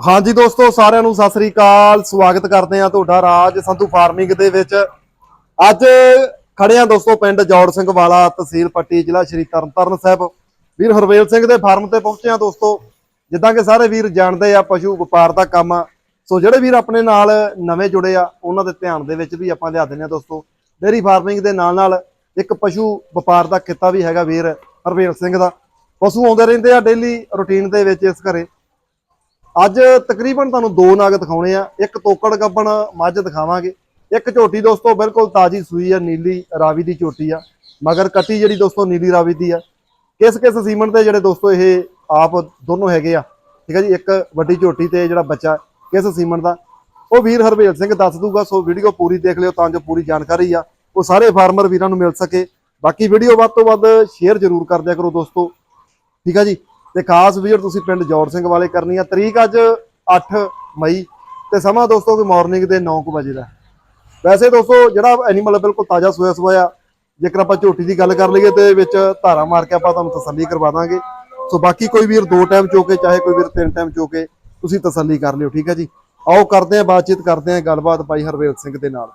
ਹਾਂਜੀ ਦੋਸਤੋ, ਸਾਰਿਆਂ ਨੂੰ ਸਤਿ ਸ੍ਰੀ ਅਕਾਲ। ਸਵਾਗਤ ਕਰਦੇ ਆ ਤੁਹਾਡਾ ਰਾਜ ਸੰਧੂ ਫਾਰਮਿੰਗ ਦੇ ਵਿੱਚ। ਅੱਜ ਖੜੇ ਆ ਦੋਸਤੋ, ਪਿੰਡ ਜੌੜ ਸਿੰਘ ਵਾਲਾ, ਤਹਿਸੀਲ ਪੱਟੀ, ਜ਼ਿਲ੍ਹਾ ਸ਼੍ਰੀ ਤਰਨਤਾਰਨ ਸਾਹਿਬ। ਵੀਰ ਹਰਵੇਲ ਸਿੰਘ ਦੇ ਫਾਰਮ ਤੇ ਪਹੁੰਚੇ ਆ ਦੋਸਤੋ। ਜਿੱਦਾਂ ਕਿ ਸਾਰੇ ਵੀਰ ਜਾਣਦੇ ਆ, ਪਸ਼ੂ ਵਪਾਰ ਦਾ ਕੰਮ। ਆ ਸੋ ਜਿਹੜੇ ਵੀਰ ਆਪਣੇ ਨਾਲ ਨਵੇਂ ਜੁੜੇ ਆ, ਉਹਨਾਂ ਦੇ ਧਿਆਨ ਦੇ ਵਿੱਚ ਵੀ ਆਪਾਂ ਲਿਆ ਦਿੰਦੇ ਆ ਦੋਸਤੋ। ਡੇਰੀ ਫਾਰਮਿੰਗ ਦੇ ਨਾਲ ਨਾਲ ਇੱਕ ਪਸ਼ੂ ਵਪਾਰ ਦਾ ਕਿੱਤਾ ਵੀ ਹੈਗਾ ਵੀਰ ਹਰਵੇਲ ਸਿੰਘ ਦਾ। ਪਸ਼ੂ ਆਉਂਦੇ ਰਹਿੰਦੇ ਆ ਡੇਲੀ ਰੁਟੀਨ ਦੇ ਵਿੱਚ ਇਸ ਘਰੇ। ਅੱਜ ਤਕਰੀਬਨ ਤੁਹਾਨੂੰ ਦੋ ਨਾਗ ਦਿਖਾਉਣੇ ਆ, ਇੱਕ ਤੋਕੜ ਗੱਬਣ ਮੱਝ ਦਿਖਾਵਾਂਗੇ, ਇੱਕ ਝੋਟੀ ਦੋਸਤੋ ਬਿਲਕੁਲ ਤਾਜੀ ਸੂਈ ਆ, ਨੀਲੀ ਰਾਵੀ ਦੀ ਝੋਟੀ ਆ, ਮਗਰ ਕੱਟੀ ਜਿਹੜੀ ਦੋਸਤੋ ਨੀਲੀ ਰਾਵੀ ਦੀ ਆ। ਕਿਸ ਕਿਸ ਸੀਮਨ ਤੇ ਜਿਹੜੇ ਦੋਸਤੋ ਇਹ ਆਪ ਦੋਨੋਂ ਹੈਗੇ ਆ, ਠੀਕ ਹੈ ਜੀ, ਇੱਕ ਵੱਡੀ ਝੋਟੀ ਤੇ ਜਿਹੜਾ ਬੱਚਾ ਕਿਸ ਸੀਮਨ ਦਾ, ਉਹ ਵੀਰ ਹਰਵੇਲ ਸਿੰਘ ਦੱਸ ਦੂਗਾ, ਸੋ ਵੀਡੀਓ ਪੂਰੀ ਦੇਖ ਲਿਓ ਤਾਂ ਜੋ ਪੂਰੀ ਜਾਣਕਾਰੀ ਆ, ਉਹ ਸਾਰੇ ਫਾਰਮਰ ਵੀਰਾਂ ਨੂੰ ਮਿਲ ਸਕੇ। ਬਾਕੀ ਵੀਡੀਓ ਵੱਧ ਤੋਂ ਵੱਧ ਸ਼ੇਅਰ ਜ਼ਰੂਰ ਕਰ ਦਿਆ ਕਰੋ ਦੋਸਤੋ, ਠੀਕ ਆ ਜੀ। ਤੇ ਖਾਸ ਵੀਰ ਤੁਸੀਂ ਪਿੰਡ ਜੌੜ ਸਿੰਘ ਵਾਲੇ ਕਰਨੀ ਆ। ਤਰੀਕ ਅੱਜ 8 ਮਈ ਤੇ ਸਮਾਂ ਦੋਸਤੋ ਕਿ ਮਾਰਨਿੰਗ ਦੇ 9 ਵਜੇ ਦਾ। ਵੈਸੇ ਦੋਸਤੋ ਜਿਹੜਾ ਐਨੀਮਲ ਬਿਲਕੁਲ ਤਾਜ਼ਾ ਸੋਇਆ ਸੋਇਆ ਜੇਕਰ ਆਪਾਂ ਝੋਟੀ ਦੀ ਗੱਲ ਕਰ ਲਈਏ ਤੇ ਵਿੱਚ ਧਾਰਾ ਮਾਰ ਕੇ ਆਪਾਂ ਤੁਹਾਨੂੰ ਤਸੱਲੀ ਕਰਵਾ ਦਾਂਗੇ। ਸੋ ਬਾਕੀ ਕੋਈ ਵੀਰ ਦੋ ਟਾਈਮ ਚੋਕੇ, ਚਾਹੇ ਕੋਈ ਵੀਰ ਤਿੰਨ ਟਾਈਮ ਚੋਕੇ, ਤੁਸੀਂ ਤਸੱਲੀ ਕਰ ਲਿਓ, ਠੀਕ ਹੈ ਜੀ? ਆਓ ਕਰਦੇ ਆਂ, ਬਾਤਚੀਤ ਕਰਦੇ ਆਂ, ਗੱਲਬਾਤ ਭਾਈ ਹਰਵੇਲ ਸਿੰਘ ਦੇ ਨਾਲ।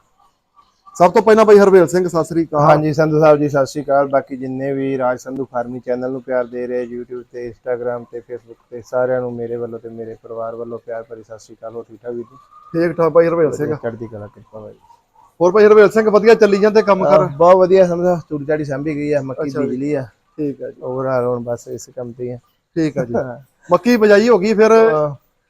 ਸਭ ਤੋਂ ਪਹਿਲਾਂ ਬਾਈ ਹਰਵੇਲ ਸਿੰਘ ਸਤਿ ਸ੍ਰੀ ਅਕਾਲ। ਹਾਂਜੀ ਸੰਧੂ ਸਾਹਿਬ ਜੀ ਸਤਿ ਸ਼੍ਰੀ ਅਕਾਲ। ਬਾਕੀ ਜਿੰਨੇ ਵੀ ਰਾਜ ਸੰਧੂ ਫਾਰਮੀ ਚੈਨਲ ਨੂੰ ਪਿਆਰ ਦੇ ਰਹੇ YouTube ਤੇ Instagram ਤੇ Facebook ਤੇ ਸਾਰਿਆਂ ਨੂੰ ਮੇਰੇ ਵੱਲੋਂ ਤੇ ਮੇਰੇ ਪਰਿਵਾਰ ਵੱਲੋਂ ਪਿਆਰ ਭਰੀ ਸਤਿ ਸ਼੍ਰੀ ਅਕਾਲ। ਹੋ ਠੀਕ ਠਾਕ ਵੀਰ ਜੀ? ਠੀਕ ਠਾਕ ਬਾਈ ਹਰਵੇਲ ਸਿੰਘ। ਚੜ੍ਹਦੀ ਕਲਾ ਕਿਰਪਾ ਭਾਈ ਹੋਰ ਬਾਈ ਹਰਵੇਲ ਸਿੰਘ ਵਧੀਆ ਚੱਲੀ ਜਾਂਦੇ ਕੰਮ ਕਰ ਬਹੁਤ ਵਧੀਆ ਸੰਧੂ ਸਾਹਿਬ ਚੂੜੀ ਚਾੜੀ ਸੰਭੀ ਗਈ ਆ ਮੱਕੀ ਬਿਜਲੀ ਆ। ਠੀਕ ਹੈ ਜੀ। ਓਵਰਆਲ ਹੁਣ ਬਸ ਇਸ ਕੰਮ ਤੇ ਆ। ਠੀਕ ਹੈ ਜੀ। ਮੱਕੀ ਬਜਾਈ ਹੋ ਗਈ ਫਿਰ?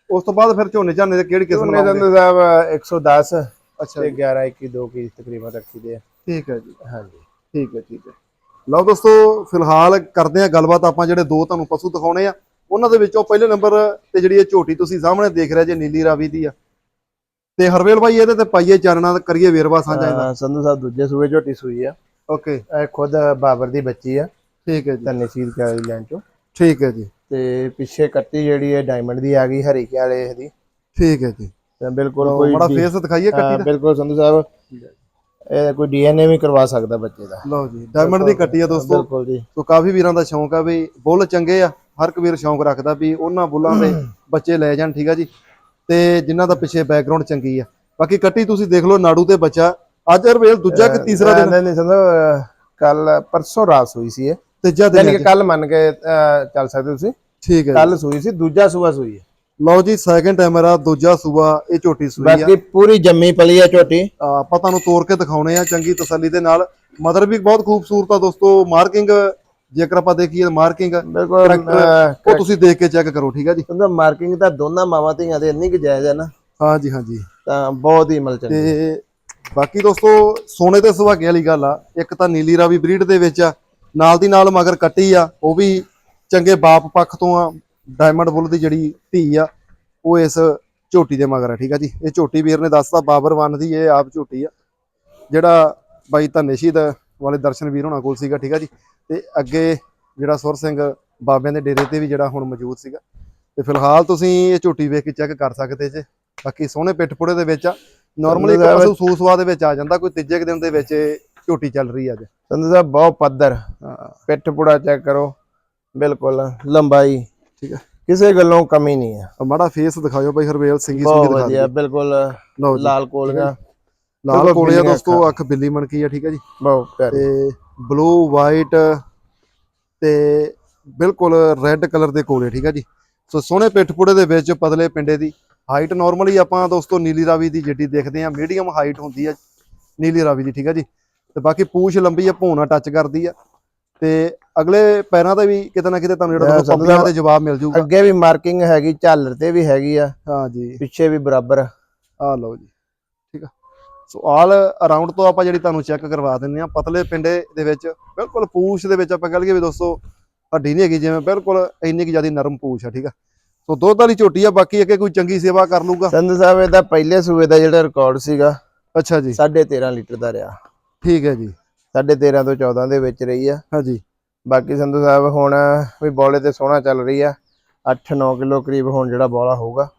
ਉਸ ਤੋਂ ਬਾਅਦ ਫਿਰ ਝੋਨੇ ਝਾਨੇ ਦੇ ਕਿਹੜੀ ਕਿਸਮ ਲਾਉਂਦੇ? ਸੰਧੂ ਸਾਹਿਬ 110 ਅੱਛਾ ਤੇ 11 21 2 ਕੀ ਤਕਰੀਬਨ ਰੱਖੀ ਦੇ ਆ। ਠੀਕ ਹੈ ਜੀ। ਹਾਂਜੀ। ਠੀਕ ਹੈ ਠੀਕ ਹੈ। ਲਓ ਦੋਸਤੋ ਫਿਲਹਾਲ ਕਰਦੇ ਆ ਗੱਲਬਾਤ ਆਪਾਂ ਜਿਹੜੇ ਦੋ ਤੁਹਾਨੂੰ ਪਸ਼ੂ ਦਿਖਾਉਣੇ ਆ ਉਹਨਾਂ ਦੇ ਵਿੱਚੋਂ ਪਹਿਲੇ ਨੰਬਰ ਤੇ ਜਿਹੜੀ ਇਹ ਝੋਟੀ ਤੁਸੀਂ ਸਾਹਮਣੇ ਦੇਖ ਰਹੇ ਜੇ ਨੀਲੀ ਰਾਵੀ ਦੀ ਆ। ਤੇ ਹਰਵੇਲ ਭਾਈ ਇਹਦੇ ਤੇ ਪਾਈਏ ਚਾਨਣਾ ਤੇ ਕਰੀਏ ਵੇਰਵਾ ਸਾਂਝਾ ਇਹਦਾ। ਹਾਂ, ਸੰਧੂ ਸਾਹਿਬ ਦੂਜੇ ਸੂਏ ਝੋਟੀ ਸੂਈ ਆ। ਓਕੇ। ਇਹ ਖੁਦ ਬਾਬਰ ਦੀ ਬੱਚੀ ਆ। ਠੀਕ ਹੈ ਜੀ। ਧੰਨੇ ਸੀਲ ਕਾਲੀ ਲੈਣ ਚੋਂ। ਠੀਕ ਹੈ ਜੀ। ਤੇ ਪਿੱਛੇ ਕੱਟੀ ਜਿਹੜੀ ਹੈ ਡਾਇਮੰਡ ਦੀ ਆ ਗਈ ਹਰੀਕੇ ਵਾਲੇ ਦੀ ਠੀਕ ਹੈ ਜੀ। ਤੇ ਬਿਲਕੁਲ ਕੋਈ ਬੜਾ ਫੇਸ ਦਿਖਾਈਏ ਕੱਟੀ ਦਾ ਬਿਲਕੁਲ ਸੰਧੂ ਸਾਹਿਬ। ਇਹ ਕੋਈ ਡੀਐਨਏ ਵੀ ਕਰਵਾ ਸਕਦਾ ਬੱਚੇ ਦਾ। ਲਓ ਜੀ ਡਾਇਮੰਡ ਦੀ ਕੱਟੀ ਆ ਦੋਸਤੋ। ਬਿਲਕੁਲ ਜੀ। ਸੋ ਕਾਫੀ ਵੀਰਾਂ ਦਾ ਸ਼ੌਂਕ ਆ ਵੀ ਬੁੱਲ ਚੰਗੇ ਆ ਹਰ ਇੱਕ ਵੀਰ ਸ਼ੌਂਕ ਰੱਖਦਾ ਵੀ ਉਹਨਾਂ ਬੁੱਲਾਂ ਦੇ ਬੱਚੇ ਲੈ ਜਾਣ ਠੀਕ ਆ ਜੀ। ਤੇ ਜਿਨ੍ਹਾਂ ਦਾ ਪਿੱਛੇ ਬੈਕਗ੍ਰਾਉਂਡ ਚੰਗੀ ਆ। ਬਾਕੀ ਕੱਟੀ ਤੁਸੀਂ ਦੇਖ ਲਓ ਨਾੜੂ ਤੇ ਬੱਚਾ। ਅੱਜ ਰਵੇਲ ਦੂਜਾ ਕਿ ਤੀਸਰਾ ਦਿਨ? ਨਹੀਂ ਨਹੀਂ ਸੰਧੂ ਕੱਲ ਪਰਸੋਂ ਰਾਤ ਸੂਈ ਸੀ ਇਹ। ਤੀਜਾ ਦਿਨ ਕੱਲ ਮੰਨ ਕੇ ਚੱਲ ਸਕਦੇ ਤੁਸੀਂ। ਠੀਕ ਹੈ ਕੱਲ ਸੂਈ ਸੀ ਦੂਜਾ ਸੂਆ ਸੂਈ ਹੈ। ਲਓ ਜੀ ਸੈਕੰਡ ਟਾਈਮ ਆ ਦੂਜਾ ਸੂਆ ਇਹ ਝੋਟੀ ਸੂਈ ਆ। ਬਾਕੀ ਪੂਰੀ ਜੰਮੀ ਪਲੀ ਹੈ ਝੋਟੀ। ਆਪਾਂ ਤੁਹਾਨੂੰ ਤੋੜ ਕੇ ਦਿਖਾਉਣੇ ਆ ਚੰਗੀ ਤਸੱਲੀ ਦੇ ਨਾਲ। ਮਦਰ ਵੀ ਬਹੁਤ ਖੂਬਸੂਰਤ ਆ ਦੋਸਤੋ ਮਾਰਕਿੰਗ ਜੇਕਰ ਆਪਾਂ ਦੇਖੀਏ ਮਾਰਕਿੰਗ ਉਹ ਤੁਸੀਂ ਦੇਖ ਕੇ ਚੈੱਕ ਕਰੋ ਠੀਕ ਆ ਜੀ? ਸੰਧੂ ਮਾਰਕਿੰਗ ਤਾਂ ਦੋਨਾਂ ਮਾਵਾਂ ਧੀਆਂ ਦੇ ਇੰਨੀ ਕੁ ਜਾਇਜ਼ ਹੈ ਨਾ। ਹਾਂਜੀ ਹਾਂਜੀ। ਤਾਂ ਬਹੁਤ ਹੀ ਮਲ ਚੰਗੀ। ਤੇ ਬਾਕੀ ਦੋਸਤੋ ਸੋਨੇ ਤੇ ਸੁਹਾਗੇ ਵਾਲੀ ਗੱਲ ਆ। ਇੱਕ ਤਾਂ ਨੀਲੀ ਰਾਵੀ ਬਰੀਡ ਦੇ ਵਿੱਚ ਆ ਨਾਲ ਦੀ ਨਾਲ ਮਗਰ ਕੱਟੀ ਆ ਉਹ ਵੀ ਚੰਗੇ ਬਾਪ ਪੱਖ ਤੋਂ ਆ। ਡਾਇਮੰਡ ਬੁੱਲ ਦੀ ਜਿਹੜੀ ਧੀ ਆ ਉਹ ਇਸ ਝੋਟੀ ਦੇ ਮਗਰ ਆ ਠੀਕ ਆ ਜੀ? ਇਹ ਝੋਟੀ ਵੀਰ ਨੇ ਦੱਸਤਾ ਬਾਬਰ ਵਨ ਦੀ ਇਹ ਆਪ ਝੋਟੀ ਆ। ਜਿਹੜਾ ਬਾਈ ਧੰਨੇ ਸ਼ਹੀਦ ਵਾਲੇ ਦਰਸ਼ਨ ਵੀਰ ਹੋਣਾ ਕੋਲ ਸੀਗਾ ਠੀਕ ਆ ਜੀ? ਤੇ ਅੱਗੇ ਜਿਹੜਾ ਸੁਰ ਸਿੰਘ ਬਾਬਿਆਂ ਦੇ ਡੇਰੇ ਤੇ ਵੀ ਜਿਹੜਾ ਹੁਣ ਮੌਜੂਦ ਸੀਗਾ। ਤੇ ਫਿਲਹਾਲ ਤੁਸੀਂ ਇਹ ਝੋਟੀ ਵੇਖ ਕੇ ਚੈੱਕ ਕਰ ਸਕਦੇ ਜੇ। ਬਾਕੀ ਸੋਹਣੇ ਪਿੱਠ ਪੁੜੇ ਦੇ ਵਿੱਚ ਆ। ਨਾਰਮਲੀ ਪਸ਼ੂ ਸੂਸਵਾ ਦੇ ਵਿੱਚ ਆ ਜਾਂਦਾ ਕੋਈ ਤੀਜੇ ਦਿਨ ਦੇ ਵਿੱਚ ਝੋਟੀ ਚੱਲ ਰਹੀ ਆ ਅੱਜ। ਸੰਧੂ ਸਾਹਿਬ ਬਹੁਤ ਪੱਧਰ। ਪਿੱਠ ਪੁੜਾ ਚੈੱਕ ਕਰੋ। ਬਿਲਕੁਲ ਲੰਬਾਈ। ਠੀਕ ਹੈ ਕਿਸੇ ਗੱਲੋਂ ਕਮੀ ਨਹੀਂ ਹੈ ਮਾੜਾ ਫੇਸ ਦਿਖਾਇਓ ਬਾਈ ਹਰਵੇਲ ਸਿੰਘੀ ਬਹੁਤ ਸਿੰਘੀ ਦਿਖਾ ਵਧੀਆ ਬਿਲਕੁਲ ਦਿਓ। ਲਓ ਜੀ ਲਾਲ ਕੋਲੀਆਂ। ਲਾਲ ਬਿਲਕੁਲ ਕੋਲੇ ਆ ਬਿੱਲੀਆਂ ਦੋਸਤੋ ਅੱਖ। ਬਿੱਲੀ ਮਣਕੀ ਆ ਠੀਕ ਹੈ ਜੀ? ਬਹੁਤ ਪਿਆਰੀ। ਤੇ ਬਲੂ ਵਾਈਟ ਤੇ ਬਿਲਕੁਲ ਰੈੱਡ ਕਲਰ ਦੇ ਕੋਲੇ ਠੀਕ ਹੈ ਜੀ? ਸੋ ਸੋਹਣੇ ਪਿੱਠ ਪੁੜੇ ਦੇ ਵਿੱਚ ਪਤਲੇ ਪਿੰਡੇ ਦੀ ਹਾਈਟ ਨਾਰਮਲੀ ਆਪਾਂ ਦੋਸਤੋ ਨੀਲੀ ਰਾਵੀ ਦੀ ਜਿੱਡੀ ਦੇਖਦੇ ਆ ਮੀਡੀਅਮ ਹਾਈਟ ਹੁੰਦੀ ਆ ਨੀਲੀ ਰਾਵੀ ਦੀ ਠੀਕ ਹੈ ਜੀ? ਤੇ ਬਾਕੀ ਪੂਛ ਲੰਬੀ ਆ ਭੌਣਾ ਟੱਚ ਕਰਦੀ ਆ। ਤੇ ਅਗਲੇ ਪੈਰਾਂ ਤੇ ਵੀ ਕਿਤੇ ਨਾ ਕਿਤੇ ਤੁਹਾਨੂੰ ਜਿਹੜਾ ਪੱਪੀਆਂ ਦੇ ਜਵਾਬ ਮਿਲ ਜੂਗਾ ਅੱਗੇ ਵੀ ਮਾਰਕਿੰਗ ਹੈਗੀ ਝਾਲਰ ਤੇ ਵੀ ਹੈਗੀ ਆ। ਹਾਂ ਜੀ। ਪਿੱਛੇ ਵੀ ਬਰਾਬਰ ਆ। ਲਓ ਜੀ ਠੀਕ ਆ। ਸੋ ਆਲ ਅਰਾਊਂਡ ਤੋਂ ਆਪਾਂ ਜਿਹੜੀ ਤੁਹਾਨੂੰ ਚੈੱਕ ਕਰਵਾ ਦਿੰਨੇ ਆ ਪਤਲੇ ਪਿੰਡੇ ਦੇ ਵਿੱਚ ਬਿਲਕੁਲ ਪੂਛ ਦੇ ਵਿੱਚ ਆਪਾਂ ਕਹ ਲਈਏ ਵੀ ਦੋਸਤੋ ਹੱਡੀ ਨਹੀਂ ਹੈਗੀ ਜਿਵੇਂ ਬਿਲਕੁਲ ਇੰਨੀ ਕਿ ਜ਼ਿਆਦਾ ਨਰਮ ਪੂਛ ਆ ਠੀਕ ਆ। ਸੋ ਦੁੱਧ ਵਾਲੀ ਝੋਟੀ ਆ ਬਾਕੀ ਅੱਗੇ ਕੋਈ ਚੰਗੀ ਸੇਵਾ ਕਰ ਲੂਗਾ ਸੰਧੂ ਸਾਹਿਬ ਇਹਦਾ ਪਹਿਲੇ ਸੂਏ ਦਾ ਜਿਹੜਾ ਰਿਕਾਰਡ ਸੀਗਾ ਅੱਛਾ ਜੀ। 13.5 ਲੀਟਰ ਦਾ ਰਿਹਾ। ਠੀਕ ਹੈ ਜੀ। 13.5 ਤੋਂ 14 ਦੇ ਵਿੱਚ ਰਹੀ ਆ। ਹਾਂਜੀ। ਬਾਕੀ ਸੰਧੂ ਸਾਹਿਬ ਹੁਣ ਵੀ ਬੋਲੇ ਤੇ ਸੋਹਣਾ ਚੱਲ ਰਹੀ ਆ। 8-9 ਕਿਲੋ ਕਰੀਬ ਹੁਣ ਜਿਹੜਾ ਬੋਲਾ ਹੋਊਗਾ।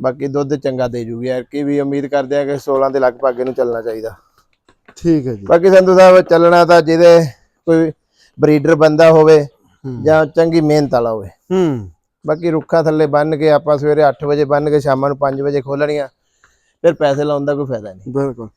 ਬਾਕੀ ਦੁੱਧ ਚੰਗਾ ਦੇ ਜੂਗੀ। ਯਾਰ ਕੀ ਵੀ ਉਮੀਦ ਕਰਦੇ ਆ ਕਿ 16 ਦੇ ਲਗਭਗ ਇਹਨੂੰ ਚੱਲਣਾ ਚਾਹੀਦਾ। ਠੀਕ ਹੈ ਜੀ। ਬਾਕੀ ਸੰਧੂ ਸਾਹਿਬ ਚੱਲਣਾ ਤਾਂ ਜਿਹਦੇ ਕੋਈ ਬਰੀਡਰ ਬੰਦਾ ਹੋਵੇ ਜਾਂ ਚੰਗੀ ਮਿਹਨਤ ਵਾਲਾ ਹੋਵੇ। ਹੂੰ। ਬਾਕੀ ਰੁੱਖਾਂ ਥੱਲੇ ਬੰਨ ਕੇ ਆਪਾਂ ਸਵੇਰੇ 8 ਵਜੇ ਬੰਨ ਕੇ ਸ਼ਾਮਾਂ ਨੂੰ 5 ਵਜੇ ਖੋਲਣੀਆਂ ਫਿਰ ਪੈਸੇ ਲਾਉਣ ਦਾ ਕੋਈ ਫਾਇਦਾ ਨਹੀਂ। ਬਿਲਕੁਲ।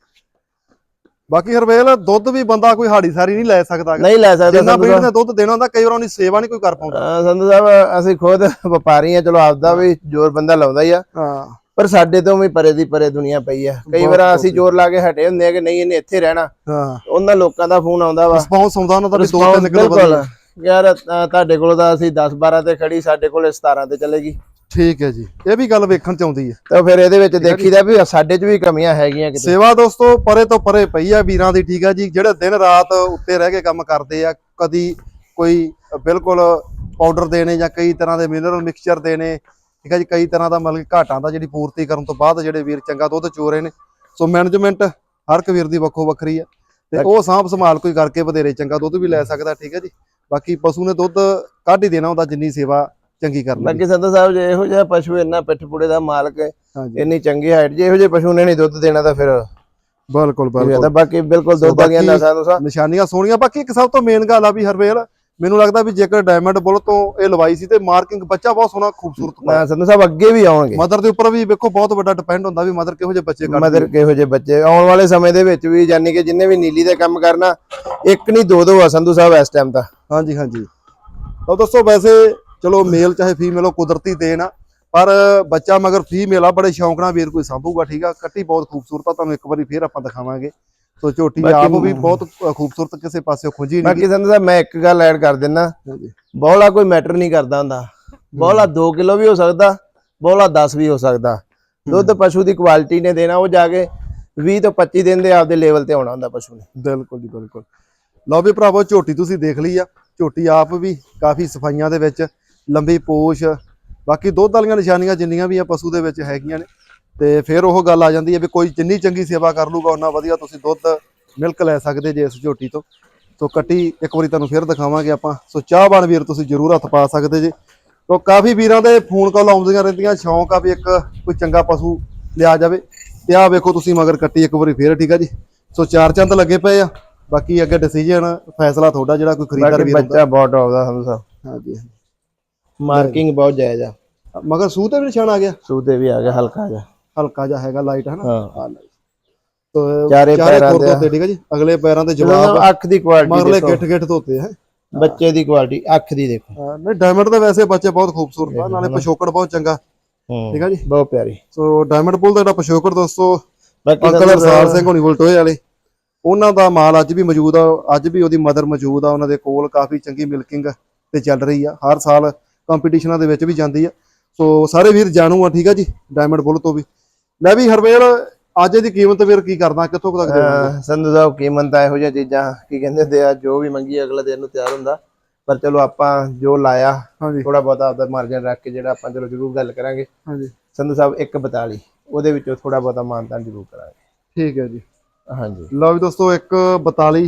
ਬਾਕੀ ਹਰਵੇਲ ਦੁੱਧ ਵੀ ਬੰਦਾ ਕੋਈ ਹਾੜੀ ਸਾਰੀ ਨਹੀਂ ਲੈ ਸਕਦਾ। ਨਹੀਂ ਲੈ ਸਕਦੇ ਜਿੰਨਾ ਸਾਹਿਬ। ਨੇ ਦੁੱਧ ਦੇਣਾ ਹੁੰਦਾ ਕਈ ਵਾਰ ਉਹਦੀ ਸੇਵਾ ਨਹੀਂ ਕੋਈ ਕਰ ਪਾਉਂਦਾ। ਸੰਧੂ ਸਾਹਿਬ ਅਸੀਂ ਖੁਦ ਵਪਾਰੀ ਆ ਚਲੋ ਆਪਦਾ ਵੀ ਜ਼ੋਰ ਬੰਦਾ ਲਾਉਂਦਾ ਹੀ ਆ। ਹਾਂ। ਪਰ ਸਾਡੇ ਤੋਂ ਵੀ ਪਰੇ ਦੀ ਪਰੇ ਦੁਨੀਆ ਪਈ ਆ। ਕਈ ਵਾਰ ਅਸੀਂ ਜ਼ੋਰ ਲਾ ਕੇ ਹਟੇ ਹੁੰਦੇ ਆ ਕਿ ਨਹੀਂ ਇਹਨੇ ਇੱਥੇ ਰਹਿਣਾ। ਹਾਂ। ਉਹਨਾਂ ਲੋਕਾਂ ਦਾ ਫੋਨ ਆਉਂਦਾ ਵਾ। ਰਿਸਪੌਂਸ ਆਉਂਦਾ ਉਹਨਾਂ ਦਾ ਵੀ ਦੋ ਤਿੰਨ ਕਿਲੋ ਯਾਰ ਤੁਹਾਡੇ ਕੋਲ ਤਾਂ ਅਸੀਂ 10 12 ਤੇ ਖੜੀ ਸਾਡੇ ਕੋਲ 17 ਤੇ ਚੱਲੇਗੀ। ਠੀਕ ਹੈ ਜੀ ਇਹ ਵੀ ਗੱਲ ਵੇਖਣ ਚ ਆਉਂਦੀ ਹੈ। ਤਾਂ ਫਿਰ ਇਹਦੇ ਵਿੱਚ ਦੇਖੀਦਾ ਵੀ ਸਾਡੇ 'ਚ ਵੀ ਕਮੀਆਂ ਹੈਗੀਆਂ ਕਿਤੇ। ਸੇਵਾ ਦੋਸਤੋ ਪਰੇ ਤੋਂ ਪਰੇ ਪਈ ਆ ਵੀਰਾਂ ਦੀ ਠੀਕ ਆ ਜੀ। ਜਿਹੜੇ ਦਿਨ ਰਾਤ ਉੱਤੇ ਰਹਿ ਕੇ ਕੰਮ ਕਰਦੇ ਆ ਕਦੀ ਕੋਈ ਬਿਲਕੁਲ ਪਾਊਡਰ ਦੇਣੇ ਜਾਂ ਕਈ ਤਰ੍ਹਾਂ ਦੇ ਮਿਨਰਲ ਮਿਕਸਚਰ ਦੇਣੇ ਠੀਕ ਆ ਜੀ ਕਈ ਤਰ੍ਹਾਂ ਦਾ ਮਤਲਬ ਘਾਟਾਂ ਦਾ ਜਿਹੜੀ ਪੂਰਤੀ ਕਰਨ ਤੋਂ ਬਾਅਦ ਜਿਹੜੇ ਵੀਰ ਚੰਗਾ ਦੁੱਧ ਚੋ ਰਹੇ ਨੇ। ਸੋ ਮੈਨੇਜਮੈਂਟ ਹਰ ਇੱਕ ਵੀਰ ਦੀ ਵੱਖੋ ਵੱਖਰੀ ਆ। ਤੇ ਉਹ ਸਾਂਭ ਸੰਭਾਲ ਕੋਈ ਕਰਕੇ ਵਧੇਰੇ ਚੰਗਾ ਦੁੱਧ ਵੀ ਲੈ ਸਕਦਾ ਠੀਕ ਹੈ ਜੀ। ਬਾਕੀ ਪਸ਼ੂ ਨੇ ਦੁੱਧ ਕੱਢ ਹੀ ਦੇਣਾ ਹੁੰਦਾ ਜਿੰਨੀ ਸੇਵਾ ਚੰਗੀ ਕਰ ਲਈ ਬਾਕੀ ਸੰਧੂ ਸਾਹਿਬ ਜੇ ਇਹੋ ਜਿਹਾ ਪਸ਼ੂ ਇੰਨਾ ਪਿੱਠ ਪੁੜੇ ਦਾ ਮਾਲਕ ਹੈ, ਹਾਂਜੀ। ਇੰਨੀ ਚੰਗੀ ਹਾਈਟ ਜੇ ਇਹੋ ਜਿਹੇ ਪਸ਼ੂ ਨੇ ਨਹੀਂ ਦੁੱਧ ਦੇਣਾ ਤਾਂ ਫਿਰ ਬਿਲਕੁਲ ਤਾਂ ਬਿਲਕੁਲ। ਬਾਕੀ ਬਿਲਕੁਲ ਦੁੱਧ ਬਾਕੀ- ਨਸਾਂ ਨੂੰ ਨਿਸ਼ਾਨੀਆਂ ਸੋਹਣੀਆਂ। ਬਾਕੀ ਇੱਕ ਸਭ ਤੋਂ ਮੇਨ ਗੱਲ ਆ ਵੀ ਹਰਵੇਲ ਮੈਨੂੰ ਲੱਗਦਾ ਵੀ ਜੇਕਰ ਡਾਇਮੰਡ ਬੁੱਲ ਤੋਂ ਇਹ ਲਵਾਈ ਸੀ ਤੇ ਮਾਰਕਿੰਗ ਬੱਚਾ ਬਹੁਤ ਸੋਹਣਾ ਖੂਬਸੂਰਤ ਪਾਇਆ ਸੰਧੂ ਸਾਹਿਬ ਅੱਗੇ ਵੀ ਆਉਣਗੇ। ਮਦਰ ਦੇ ਉੱਪਰ ਵੀ ਵੇਖੋ ਬਹੁਤ ਵੱਡਾ ਡਿਪੈਂਡ ਹੁੰਦਾ ਵੀ ਮਦਰ ਕਿਹੋ ਜਿਹੇ ਬੱਚੇ ਕੱਢਦੀ ਮਦਰ ਕਿਹੋ ਜਿਹੇ ਬੱਚੇ। ਆਉਣ ਵਾਲੇ ਸਮੇਂ ਦੇ ਵਿੱਚ ਵੀ ਯਾਨੀ ਕਿ ਜਿੰਨੇ ਵੀ ਨੀਲੀ ਦੇ ਕੰਮ ਕਰਨਾ ਇੱਕ ਨਹੀਂ ਦੋ ਦੋ ਆ ਸੰਧੂ ਸਾਹਿਬ ਇਸ ਟਾਈਮ ਤਾਂ। ਹਾਂਜੀ ਹਾਂਜੀ। ਤਾਂ ਦੋਸਤੋ ਵੈਸੇ ਚਲੋ ਮੇਲ ਚਾਹੇ ਫੀਮੇਲ ਉਹ ਕੁਦਰਤੀ ਦੇਣ ਆ। ਪਰ ਬੱਚਾ ਮਗਰ ਫੀਮੇਲ ਆ ਬੜੇ ਸ਼ੌਂਕ ਨਾਲ ਵੀਰ ਕੋਈ ਸਾਂਭੂਗਾ ਠੀਕ ਆ। ਕੱਟੀ ਬਹੁਤ ਖੂਬਸੂਰਤ ਆ ਤੁਹਾਨੂੰ ਇੱਕ ਵਾਰੀ ਫੇਰ ਆਪਾਂ ਦਿਖਾਵਾਂਗੇ। ਸੋ ਝੋਟੀ ਆਪ ਵੀ ਬਹੁਤ ਖੂਬਸੂਰਤ ਕਿਸੇ ਪਾਸੇ ਖੁੰਝੀ ਨਹੀਂ ਬਾਕੀ ਸੰਧੂ ਸਾਹਿਬ ਮੈਂ ਇੱਕ ਗੱਲ ਐਡ ਕਰ ਹਾਂਜੀ। ਬੋਲਾ ਕੋਈ ਮੈਟਰ ਨਹੀਂ ਕਰਦਾ ਹੁੰਦਾ। ਬੋਲਾ 2 ਕਿਲੋ ਵੀ ਹੋ ਸਕਦਾ ਬੋਲਾ 10 ਵੀ ਹੋ ਸਕਦਾ। ਦੁੱਧ ਪਸ਼ੂ ਦੀ ਕੁਆਲਿਟੀ ਨੇ ਦੇਣਾ ਉਹ ਜਾ ਕੇ 20 ਤੋਂ 25 ਦਿਨ ਦੇ ਆਪਦੇ ਲੈਵਲ ਤੇ ਆਉਣਾ ਹੁੰਦਾ ਪਸ਼ੂ ਨੇ। ਬਿਲਕੁਲ ਜੀ ਬਿਲਕੁਲ। ਲਓ ਵੀ ਭਰਾਵੋ ਝੋਟੀ ਤੁਸੀਂ ਦੇਖ ਲਈ ਆ। ਝੋਟੀ ਆਪ ਵੀ ਕਾਫੀ ਸਫਾਈਆਂ ਦੇ ਵਿੱਚ ਲੰਬੀ ਪੋਸ਼ ਬਾਕੀ ਦੁੱਧ ਵਾਲੀਆਂ ਨਿਸ਼ਾਨੀਆਂ ਜਿੰਨੀਆਂ ਵੀ ਆ ਪਸ਼ੂ ਦੇ ਵਿੱਚ ਹੈਗੀਆਂ ਨੇ। ਤੇ ਫਿਰ ਉਹ ਗੱਲ ਆ ਜਾਂਦੀ ਹੈ ਵੀ ਕੋਈ ਜਿੰਨੀ ਚੰਗੀ ਸੇਵਾ ਕਰ ਲੂਗਾ ਉਹਨਾਂ ਵਧੀਆ ਤੁਸੀਂ ਦੁੱਧ ਮਿਲਕ ਲੈ ਸਕਦੇ ਜੇ ਇਸ ਝੋਟੀ ਤੋਂ। ਸੋ ਕੱਟੀ ਇੱਕ ਵਾਰੀ ਤੁਹਾਨੂੰ ਫਿਰ ਦਿਖਾਵਾਂਗੇ ਆਪਾਂ। ਸੋ ਚਾਹਵਾਨ ਵੀਰ ਤੁਸੀਂ ਜ਼ਰੂਰ ਹੱਥ ਪਾ ਸਕਦੇ ਜੇ। ਤੋ ਕਾਫੀ ਵੀਰਾਂ ਦੇ ਫੋਨ ਕਾਲ ਆਉਂਦੀਆਂ ਰਹਿੰਦੀਆਂ ਸ਼ੌਂਕ ਆ ਵੀ ਇੱਕ ਕੋਈ ਚੰਗਾ ਪਸ਼ੂ ਲਿਆ ਜਾਵੇ। ਤੇ ਆਹ ਵੇਖੋ ਤੁਸੀਂ ਮਗਰ ਕੱਟੀ ਇੱਕ ਵਾਰੀ ਫੇਰ ਠੀਕ ਆ ਜੀ? ਸੋ ਚਾਰ ਚੰਦ ਲੱਗੇ ਪਏ ਆ। ਬਾਕੀ ਅੱਗੇ ਡਿਸੀਜਨ ਫੈਸਲਾ ਤੁਹਾਡਾ ਜਿਹੜਾ ਕੋਈ ਖਰੀਦਦਾਰ ਵੀਰ ਹੁੰਦਾ। ਬੱਚਾ ਬਹੁਤ ਆਉਂਦਾ ਸੰਧੂ ਸਾਹਿਬ ਹਾਂਜੀ। ਮਾਰਕਿੰਗ ਬਹੁਤ ਜਾਇਜ਼ ਆ। ਮਗਰ ਸੂਹ ਤੇ ਵੀ ਨਿਸ਼ਾਨ ਆ ਗਿਆ। ਸੂਹ ਤੇ ਵੀ ਆ ਗਿਆ ਹਲਕਾ ਜਿਹਾ। ਹਲਕਾ ਜਿਹਾ ਹੈਗਾ ਲਾਈਟ ਹਨਾ। ਹਾਂ। ਹਾਂ ਤੋ ਚਾਰੇ ਪੈਰਾਂ ਧੋਤੇ ਠੀਕ ਆ ਜੀ? ਅਗਲੇ ਪੈਰਾਂ ਤੇ ਜਵਾਬ ਅੱਖ ਦੀ ਕੁਆਲਿਟੀ ਮਗਰਲੇ ਗਿੱਠ ਗਿੱਠ ਧੋਤੇ ਹੈ ਬੱਚੇ ਦੀ ਕੁਆਲਿਟੀ ਅੱਖ ਦੀ ਦੇਖੋ। ਹਾਂ, ਨਹੀਂ ਡਾਇਮੰਡ ਦੇ ਵੈਸੇ ਬੱਚੇ ਬਹੁਤ ਖੂਬਸੂਰਤ ਆ ਨਾਲੇ ਪਿਛੋਕੜ ਬਹੁਤ ਚੰਗਾ। ਹੂੰ ਠੀਕ ਆ ਜੀ? ਬਹੁਤ ਪਿਆਰੀ। ਸੋ ਡਾਇਮੰਡ ਪੁੱਲ ਦਾ ਜਿਹੜਾ ਪਿਛੋਕੜ ਦੋਸਤੋ ਬਾਕੀ ਅੰਕਲ ਸੰਧੂ ਰਸਾਲ ਸਾਹਿਬ- ਸਿੰਘ ਹੋਣੀ ਵਲਟੋਏ ਵਾਲੇ। ਉਹਨਾਂ ਦਾ ਮਾਲ ਅੱਜ ਵੀ ਮੌਜੂਦ ਆ ਅੱਜ ਵੀ ਉਹਦੀ ਮਦਰ ਮੌਜੂਦ ਆ ਉਹਨਾਂ ਦੇ ਕੋਲ ਕਾਫੀ ਚੰਗੀ ਮਿਲਕਿੰਗ ਤੇ ਚੱਲ ਰਹੀ ਆ। ਹਰ ਸਾਲ ਕੰਪੀਟੀਸ਼ਨਾਂ ਦੇ ਵਿੱਚ ਵੀ ਜਾਂਦੀ ਆ। ਸੋ ਸਾਰੇ ਵੀਰ ਜਾਣੂ ਆ ਠੀਕ ਆ ਜੀ? ਡਾਇਮੰਡ ਬੁੱਲ ਤੋਂ ਵੀ। ਮੈਂ ਵੀ ਹਰਵੇਲ ਅੱਜ ਦੀ ਕੀਮਤ ਵੀਰ ਕੀ ਕਰਦਾ? ਕਿੱਥੋਂ ਤੱਕ ਦੇਵਾਂਗੇ ਸੰਧੂ ਸਾਹਿਬ ਕੀਮਤ ਤਾਂ ਇਹੋ ਜਿਹੀਆਂ ਚੀਜ਼ਾਂ ਕੀ ਕਹਿੰਦੇ ਹੁੰਦੇ ਆ ਜੋ ਵੀ ਮੰਗੀ ਅਗਲੇ ਦਿਨ ਨੂੰ ਤਿਆਰ ਹੁੰਦਾ। ਪਰ ਚਲੋ ਆਪਾਂ ਜੋ ਲਾਇਆ ਥੋੜਾ ਬਹੁਤਾ ਆਪਦਾ ਮਾਰਜਨ ਰੱਖ ਕੇ ਜਿਹੜਾ ਆਪਾਂ ਚਲੋ ਜ਼ਰੂਰ ਗੱਲ ਕਰਾਂਗੇ। ਹਾਂਜੀ। ਸੰਧੂ ਸਾਹਿਬ 142 ਉਹਦੇ ਵਿੱਚੋਂ ਥੋੜਾ ਬਹੁਤਾ ਮਾਨਤਾਨ ਜ਼ਰੂਰ ਕਰਾਂਗੇ। ਠੀਕ ਹੈ ਜੀ। ਹਾਂਜੀ। ਲਓ ਵੀ ਦੋਸਤੋ ਇੱਕ 42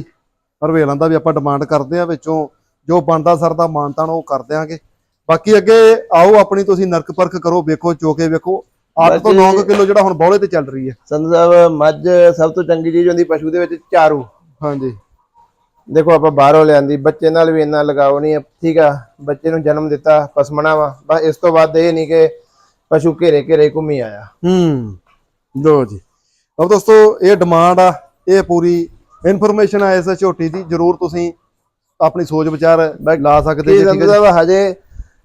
ਹਰਵੇਲਾਂ ਦਾ ਵੀ ਆਪਾਂ ਡਿਮਾਂਡ ਕਰਦੇ ਆ ਵਿੱਚੋਂ ਜੋ ਬਣਦਾ ਸਰ ਦਾ ਮਾਨਤਾਨ ਉਹ ਕਰ ਦਿਆਂਗੇ। ਬਾਕੀ ਅੱਗੇ ਆਓ ਆਪਣੀ ਤੁਸੀਂ ਨਰਕ ਪਰਖ ਕਰੋ ਵੇਖੋ ਚੋਕੇ ਵੇਖੋ। 8 ਤੋਂ 9 ਕਿਲੋ ਜਿਹੜਾ ਹੁਣ ਬੌਲੇ ਤੇ ਚੱਲ ਰਹੀ ਹੈ। ਸੰਧੂ ਸਾਹਿਬ ਮੱਝ ਸਭ ਤੋਂ ਚੰਗੀ ਚੀਜ਼ ਹੁੰਦੀ ਪਸ਼ੂ ਦੇ ਵਿੱਚ ਚਾਰੂ ਹਾਂਜੀ। ਦੇਖੋ ਆਪਾਂ ਬਾਹਰੋਂ ਲਿਆਂਦੀ ਬੱਚੇ ਨਾਲ ਵੀ ਇੰਨਾ ਲਗਾਓ ਨਹੀਂ ਠੀਕ ਆ ਬੱਚੇ ਨੂੰ ਜਨਮ ਦਿੱਤਾ ਪਸਮਣਾ ਵਾ। ਬਸ ਇਸ ਤੋਂ ਬਾਅਦ ਇਹ ਨਹੀਂ ਕਿ ਪਸ਼ੂ ਘੇਰੇ ਘੇਰੇ ਘੁੰਮੀ ਆਇਆ। ਹੂੰ ਲੋ ਜੀ। ਅਬ ਦੋਸਤੋ ਇਹ ਡਿਮਾਂਡ ਆ ਇਹ ਪੂਰੀ ਇਨਫੋਰਮੇਸ਼ਨ ਆ ਇਸ ਝੋਟੀ ਦੀ ਜਰੂਰ ਤੁਸੀਂ ਆਪਣੀ ਸੋਚ ਵਿਚਾਰ ਲਾ ਸਕਦੇ ਜੀ ਠੀਕ ਹੈ ਹਜੇ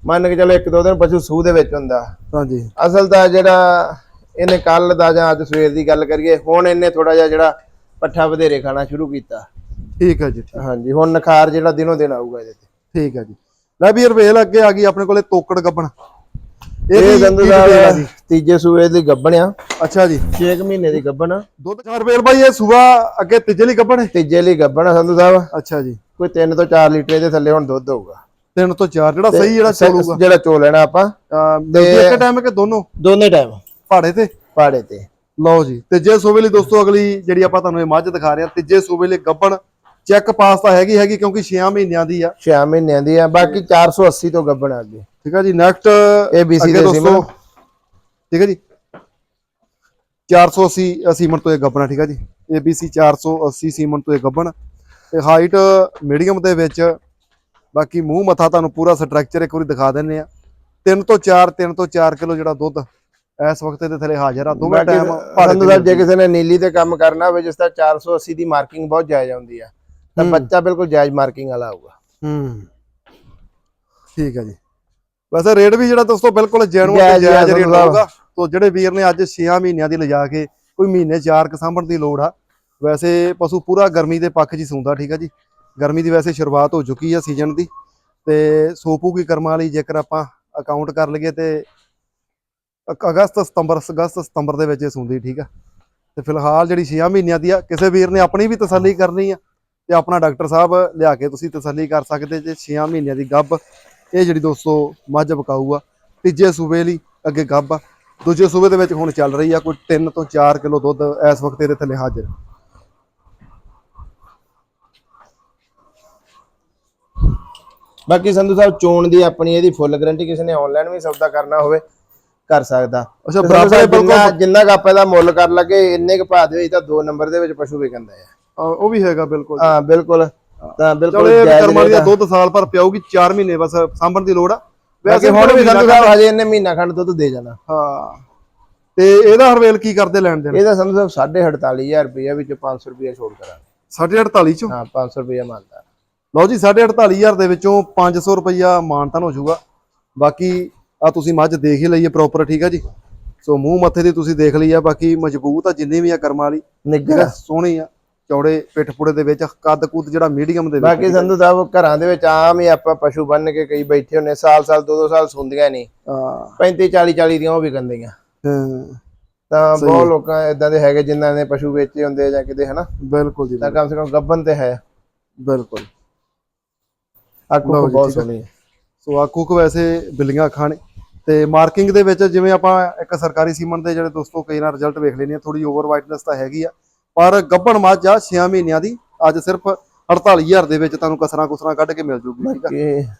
ਮੰਨ ਕੇ ਚਲੋ ਇੱਕ ਦੋ ਦਿਨ ਪਸ਼ੂ ਸੂਹ ਦੇ ਵਿੱਚ ਹੁੰਦਾ। ਹਾਂਜੀ। ਅਸਲ ਤਾਂ ਜਿਹੜਾ ਇਹਨੇ ਕੱਲ ਦਾ ਜਾਂ ਅੱਜ ਸਵੇਰ ਦੀ ਗੱਲ ਕਰੀਏ ਹੁਣ ਇਹਨੇ ਥੋੜਾ ਜਿਹਾ ਜਿਹੜਾ ਪੱਠਾ ਵਧੇਰੇ ਖਾਣਾ ਸ਼ੁਰੂ ਕੀਤਾ। ਠੀਕ ਹੈ ਜੀ। ਹਾਂਜੀ ਹੁਣ ਨਖਾਰ ਜਿਹੜਾ ਦਿਨੋਂ ਦਿਨ ਆਊਗਾ ਇਹਦੇ ਤੇ। ਠੀਕ ਹੈ ਜੀ। ਲੈ ਵੀ ਰਵੇਲ ਅੱਗੇ ਆ ਗਈ ਆਪਣੇ ਕੋਲੇ ਤੋਕੜ ਗੱਬਣ। ਇਹ? ਤੀਜੇ ਸੂਏ ਦੀ ਗੱਬਣ ਆ। ਅੱਛਾ ਜੀ। 6 ਮਹੀਨੇ ਦੀ ਗੱਬਣ ਆ। ਦੁੱਧ 4 ਰੁਪਏ ਬਾਈ ਇਹ ਸੂਆ ਅੱਗੇ ਤੀਜੇ ਲਈ ਗੱਬਣ ਹੈ? ਤੀਜੇ ਲਈ ਗੱਬਣ ਆ ਸੰਧੂ ਸਾਹਿਬ। ਅੱਛਾ ਜੀ। ਕੋਈ 3 ਤੋਂ 4 ਲੀਟਰ ਦੇ ਥੱਲੇ ਹੁਣ ਦੁੱਧ ਹੋਊਗਾ। ਤਿੰਨ ਤੋਂ 4 ਜਿਹੜਾ ਸਹੀ ਜਿਹੜਾ ਚੱਲੂਗਾ ਜਿਹੜਾ ਚੋ ਲੈਣਾ ਆਪਾਂ ਮਿਲਦੀ ਇੱਕ ਟਾਈਮ ਕਿ ਦੋਨੋਂ? ਦੋਨੇ ਟਾਈਮ ਪਹਾੜੇ ਤੇ? ਪਾੜੇ ਤੇ। ਲਓ ਜੀ ਤੀਜੇ ਸੂਬੇ ਲਈ ਦੋਸਤੋ ਅਗਲੀ ਜਿਹੜੀ ਆਪਾਂ ਤੁਹਾਨੂੰ ਇਹ ਮੱਝ ਦਿਖਾ ਰਹੇ ਹਾਂ ਤੀਜੇ ਸੂਬੇ ਲਈ ਗੱਬਣ ਚੈੱਕ ਪਾਸ ਤਾਂ ਹੈਗੀ ਹੈਗੀ ਕਿਉਂਕਿ 6 ਮਹੀਨਿਆਂ ਦੀ ਆ। 6 ਮਹੀਨਿਆਂ ਦੀ ਆ ਬਾਕੀ 480 ਤੋਂ ਗੱਬਣ ਆ ਅੱਗੇ। ਠੀਕ ਹੈ ਜੀ ਨੈਕਸਟ ABC ਦੇ ਸਿਮਨ। ਠੀਕ ਹੈ ਜੀ। 480 ਸੀਮਨ ਤੋਂ ਇਹ ਗੱਬਣਾ ਠੀਕ ਹੈ ਜੀ। ABC 480 ਸੀਮਨ ਤੋਂ ਇਹ ਗੱਬਣ। ਤੇ ਹਾਈਟ ਮੀਡੀਅਮ ਦੇ ਵਿੱਚ ਬਾਕੀ ਮੂੰਹ ਮੱਥਾ ਤੁਹਾਨੂੰ ਪੂਰਾ ਸਟਰਕਚਰ ਇੱਕ ਵਾਰੀ ਦਿਖਾ ਦਿੰਨੇ ਆ 3 ਤੋਂ 4 3 ਤੋਂ 4 ਕਿਲੋ ਜਿਹੜਾ ਦੁੱਧ ਇਸ ਵਕਤ ਦੇ ਥੱਲੇ ਹਾਜ਼ਰ ਆ। ਦੋਵੇਂ ਟਾਈਮ ਸੰਧੂ ਸਾਹਿਬ ਜੇ ਕਿਸੇ ਨੇ ਨੀਲੀ ਤੇ ਕੰਮ ਕਰਨਾ ਹੋਵੇ ਜਿਸ ਤਰ੍ਹਾਂ 480 ਦੀ ਮਾਰਕਿੰਗ ਬਹੁਤ ਜਾਇਜ਼ ਆਉਂਦੀ ਆ ਤਾਂ। ਬੱਚਾ ਬਿਲਕੁਲ ਜਾਇਜ਼ ਮਾਰਕਿੰਗ ਵਾਲਾ ਆਊਗਾ ਹੂੰ। ਠੀਕ ਹੈ ਜੀ। ਵੈਸੇ ਰੇਟ ਵੀ ਜਿਹੜਾ ਦੋਸਤੋ ਬਿਲਕੁਲ ਜੈਨੂਅਲ ਤੇ ਜਾਇਜ਼ ਰੇਟ। ਹੋਊਗਾ। ਤੋਂ ਜਿਹੜੇ ਵੀਰ ਨੇ ਅੱਜ 6 ਮਹੀਨਿਆਂ ਦੀ ਲਿਜਾ ਕੇ ਕੋਈ ਮਹੀਨੇ ਚਾਰ ਕੁ ਸਾਂਭਣ ਦੀ ਲੋੜ ਆ। ਵੈਸੇ ਪਸ਼ੂ ਪੂਰਾ ਗਰਮੀ ਦੇ ਪੱਖ 'ਚ ਹੀ ਸੌਂਦਾ ਠੀਕ ਆ ਜੀ। ਗਰਮੀ ਦੀ ਵੈਸੇ ਸ਼ੁਰੂਆਤ ਹੋ ਚੁੱਕੀ ਆ ਸੀਜ਼ਨ ਦੀ ਤੇ ਸੋਪੂ ਕੀ ਕਰਮਾਂ ਲਈ ਜੇਕਰ ਆਪਾਂ ਅਕਾਊਂਟ ਕਰ ਲਈਏ ਤੇ ਅਕ- ਅਗਸਤ ਸਤੰਬਰ ਅਗਸਤ ਸਤੰਬਰ ਦੇ ਵਿੱਚ ਇਹ ਸੌਂਦੀ, ਠੀਕ ਆ? ਤੇ ਫਿਲਹਾਲ ਜਿਹੜੀ 6 ਮਹੀਨਿਆਂ ਦੀ ਆ, ਕਿਸੇ ਵੀਰ ਨੇ ਆਪਣੀ ਵੀ ਤਸੱਲੀ ਕਰਨੀ ਆ ਤੇ ਆਪਣਾ ਡਾਕਟਰ ਸਾਹਿਬ ਲਿਆ ਕੇ ਤੁਸੀਂ ਤਸੱਲੀ ਕਰ ਸਕਦੇ ਜੇ 6 ਮਹੀਨਿਆਂ ਦੀ ਗੱਭ। ਇਹ ਜਿਹੜੀ ਦੋਸਤੋ ਮੱਝ ਬਕਾਊ ਆ, ਤੀਜੇ ਸੂਬੇ ਲਈ ਅੱਗੇ ਗੱਭ ਆ। ਦੂਜੇ ਸੂਬੇ ਦੇ ਵਿੱਚ ਹੁਣ ਚੱਲ ਰਹੀ ਆ, ਕੋਈ 3 ਤੋਂ 4 ਕਿਲੋ ਦੁੱਧ ਇਸ ਵਕਤ ਇਹਦੇ ਥੱਲੇ ਹਾਜ਼ਰ। ਬਾਕੀ ਸੰਧੂ ਸਾਹਿਬ ਚੋਣ ਦੀ ਆਪਣੀ ਇਹਦੀ ਫੁੱਲ ਗਾਰੰਟੀ ਕਿਸੇ ਨੇ ਆਨਲਾਈਨ ਵੀ ਸੌਦਾ ਕਰਨਾ ਹੋਵੇ ਕਰ ਸਕਦਾ। ਅੱਛਾ ਬਰਾਬਰ ਬਿਲਕੁਲ ਜਿੰਨਾ ਕੁ ਆਪਾਂ ਇਹਦਾ ਮੁੱਲ ਕਰ ਲਗੇ ਇੰਨੇ ਕੁ ਭਾਅ ਦੇ ਤਾਂ ਦੋ ਨੰਬਰ ਦੇ ਵਿੱਚ ਪਸ਼ੂ ਵਿਕੰਦਾ ਆ। ਉਹ ਵੀ ਹੈਗਾ ਬਿਲਕੁਲ। ਹਾਂ ਬਿਲਕੁਲ। ਤਾਂ ਬਿਲਕੁਲ ਜਾਇਜ਼ ਕਰਮਾਂ ਦੀ। ਦੁੱਧ ਸਾਲ ਭਰ ਪਿਆਊਗੀ 4 ਮਹੀਨੇ ਬਸ ਸਾਂਭਣ ਦੀ ਲੋੜ ਆ। ਵੈਸੇ ਹੁਣ ਵੀ ਸੰਧੂ ਸਾਹਿਬ ਹਜੇ ਇਹਨੇ ਮਹੀਨਾ ਖੰਡ ਦੁੱਧ ਦੇ ਜਾਣਾ। ਹਾਂ। ਤੇ ਇਹਦਾ ਹਰਵੇਲ ਕੀ ਕਰਦੇ ਲੈਣ ਦੇਣ? ਇਹਦਾ ਸੰਧੂ ਸਾਹਿਬ 48500 ਰੁਪਏ ਵਿੱਚ 500 ਰੁਪਏ ਛੋੜ ਕਰਾਂਗੇ। 48 ਚੋਂ? ਹਾਂ 500 ਰੁਪਏ ਮੰਨਦਾ ਲਓ ਜੀ 48500 ਦੇ ਵਿੱਚੋਂ 500 ਰੁਪਈਆ ਮਾਨਤਨ ਹੋ ਜਾਊਗਾ। ਬਾਕੀ ਆ ਤੁਸੀਂ ਮੱਝ ਦੇਖ ਹੀ ਲਈਏ ਪ੍ਰੋਪਰ ਠੀਕ ਆ ਜੀ? ਸੋ ਮੂੰਹ ਮੱਥੇ ਦੀ ਤੁਸੀਂ ਦੇਖ ਲਈ ਆ ਬਾਕੀ ਮਜ਼ਬੂਤ ਆ ਜਿੰਨੀ ਵੀ ਆ ਕਰਮਾਂ ਵਾਲੀ ਨਿੱਗਰ ਸੋਹਣੀ ਆ ਚੌੜੇ ਪਿੱਠ ਪੁੜੇ ਦੇ ਵਿੱਚ ਕੱਦ ਕੁੱਦ ਜਿਹੜਾ ਮੀਡੀਅਮ ਦੇ ਵਿੱਚ ਬਾਕੀ ਸੰਧੂ ਸਾਹਿਬ ਘਰਾਂ ਦੇ ਵਿੱਚ ਆਮ ਹੀ ਆਪਾਂ ਪਸ਼ੂ ਬੰਨ ਕੇ ਕਈ ਬੈਠੇ ਹੁੰਨੇ ਸਾਲ ਸਾਲ ਦੋ ਦੋ ਸਾਲ ਸੁੰਦੀਆਂ ਨਹੀਂ। ਹਾਂ। 35 40 40 ਦੀਆਂ ਉਹ ਵੀ ਗੰਦੀਆਂ। ਹਾਂ, ਤਾਂ ਬਹੁਤ ਲੋਕਾਂ ਇਦਾਂ ਦੇ ਹੈਗੇ ਜਿਨ੍ਹਾਂ ਨੇ ਪਸ਼ੂ ਵੇਚੇ ਹੁੰਦੇ ਜਾਂ ਕਿਤੇ ਹਨਾ? ਬਿਲਕੁਲ ਜੀ ਤਾਂ ਕਮ ਸੇ ਕਮ ਗੱਬਨ ਤੇ ਹੈ। ਬਿਲਕੁਲ। ਲਓ ਜੀ, ਬਹੁਤ ਠੀਕ ਆ। ਸੋਹਣੀ ਹੈ। ਸੋ ਆਕੂ ਕੋ ਵੈਸੇ ਬਿੱਲੀਆਂ ਅੱਖਾਂ ਨੇ ਤੇ ਮਾਰਕਿੰਗ ਦੇ ਵਿੱਚ ਜਿਵੇਂ ਆਪਾਂ ਇੱਕ ਸਰਕਾਰੀ ਸੀਮਨ ਦੇ ਜਿਹੜੇ ਦੋਸਤੋ ਕਈ ਨਾ ਰਿਜ਼ਲਟ ਵੇਖ ਲੈਨੇ ਆ ਥੋੜੀ ਓਵਰ ਵਾਈਟਨੈਸ ਤਾਂ ਹੈਗੀ ਆ। ਪਰ ਗੱਭਣ ਮੱਝ ਆ 6 ਮਹੀਨਿਆਂ ਦੀ ਅੱਜ ਸਿਰਫ 48000 ਦੇ ਵਿੱਚ ਤੁਹਾਨੂੰ ਕਸਰਾਂ ਕੁਸਰਾਂ ਕੱਢ ਕੇ ਮਿਲ ਜੂਗੀ ਠੀਕ ਆ।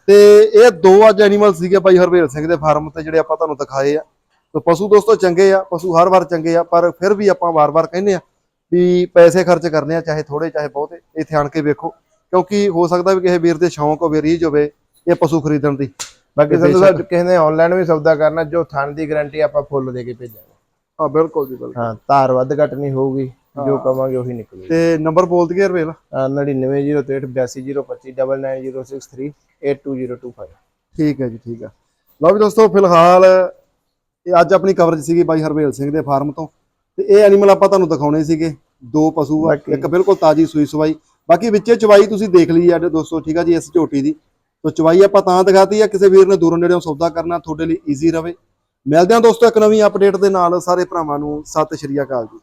ਤੇ ਇਹ ਦੋ ਅੱਜ ਐਨੀਮਲ ਸੀਗੇ ਬਾਈ ਹਰਵੇਲ ਸਿੰਘ ਦੇ ਫਾਰਮ ਤੇ ਜਿਹੜੇ ਆਪਾਂ ਤੁਹਾਨੂੰ ਦਿਖਾਏ ਆ। ਤੇ ਪਸ਼ੂ ਦੋਸਤੋ ਚੰਗੇ ਆ ਪਸ਼ੂ ਹਰ ਵਾਰ ਚੰਗੇ ਆ ਪਰ ਫਿਰ ਵੀ ਆਪਾਂ ਵਾਰ-ਵਾਰ ਕਹਿੰਦੇ ਆ ਵੀ ਪੈਸੇ ਖਰਚ ਕਰਨੇ ਆ ਚਾਹੇ ਥੋੜੇ ਚਾਹੇ ਬਹੁਤੇ ਇੱਥੇ ਆਣ ਕੇ ਵੇਖੋ। ਕਿਉਂਕਿ ਹੋ ਸਕਦਾ ਵੀ ਕਿਸੇ ਵੀਰ ਦੇ ਸ਼ੌਂਕ ਹੋਵੇ ਰੀਝ ਹੋਵੇ ਇਹ ਪਸ਼ੂ ਖਰੀਦਣ ਦੀ। ਬਾਕੀ ਸੰਧੂ ਸਾਹਿਬ ਕਿਸੇ ਨੇ ਆਨਲਾਈਨ ਵੀ ਸੌਦਾ ਕਰਨਾ ਜੋ ਥਣ ਦੀ ਗਾਰੰਟੀ ਆਪਾਂ ਫੁੱਲ ਦੇ ਕੇ ਭੇਜਾਂਗੇ। ਹਾਂ ਬਿਲਕੁਲ ਜੀ ਬਿਲਕੁਲ। ਹਾਂ ਧਾਰ ਵੱਧ ਘਟ ਨਹੀਂ ਹੋਊਗੀ ਜੋ ਕਵਾਂਗੇ ਉਹੀ ਨਿਕਲੇਗੀ ਤੇ ਨੰਬਰ ਬੋਲ ਦਈਏ ਹਰਵੇਲ 9908825925 ਠੀਕ ਹੈ ਜੀ ਠੀਕ ਆ ਲਓ ਵੀ ਦੋਸਤੋ ਫਿਲਹਾਲ ਇਹ ਅੱਜ ਆਪਣੀ ਕਵਰੇਜ ਸੀਗੀ ਬਾਈ ਹਰਵੇਲ ਸਿੰਘ ਦੇ ਫਾਰਮ ਤੋਂ। ਤੇ ਇਹ ਐਨੀਮਲ ਆਪਾਂ ਤੁਹਾਨੂੰ ਦਿਖਾਉਣੇ ਸੀਗੇ ਦੋ ਪਸ਼ੂ ਆ ਇੱਕ ਬਿਲਕੁਲ ਤਾਜੀ ਸੂਈ ਸਵਾਈ ਬਾਕੀ ਵਿੱਚੇ ਚਵਾਈ ਤੁਸੀਂ ਦੇਖ ਲਈ ਆ ਦੋਸਤੋ, ਠੀਕ ਆ ਜੀ, ਇਸ ਝੋਟੀ ਦੀ। ਤੋ ਚਵਾਈ ਆਪਾਂ ਤਾਂ ਦਿਖਾਤੀ ਆ, ਕਿਸੇ ਵੀਰ ਨੇ ਦੂਰੋਂ ਨੇੜਿਓਂ ਸੌਦਾ ਕਰਨਾ, ਤੁਹਾਡੇ ਲਈ ਈਜ਼ੀ ਰਵੇ। ਮਿਲਦੇ ਹਾਂ ਦੋਸਤੋ ਇੱਕ ਨਵੀਂ ਅਪਡੇਟ ਦੇ ਨਾਲ, ਸਾਰੇ ਭਰਾਵਾਂ ਨੂੰ, ਸਤਿ ਸ਼੍ਰੀ ਅਕਾਲ ਜੀ।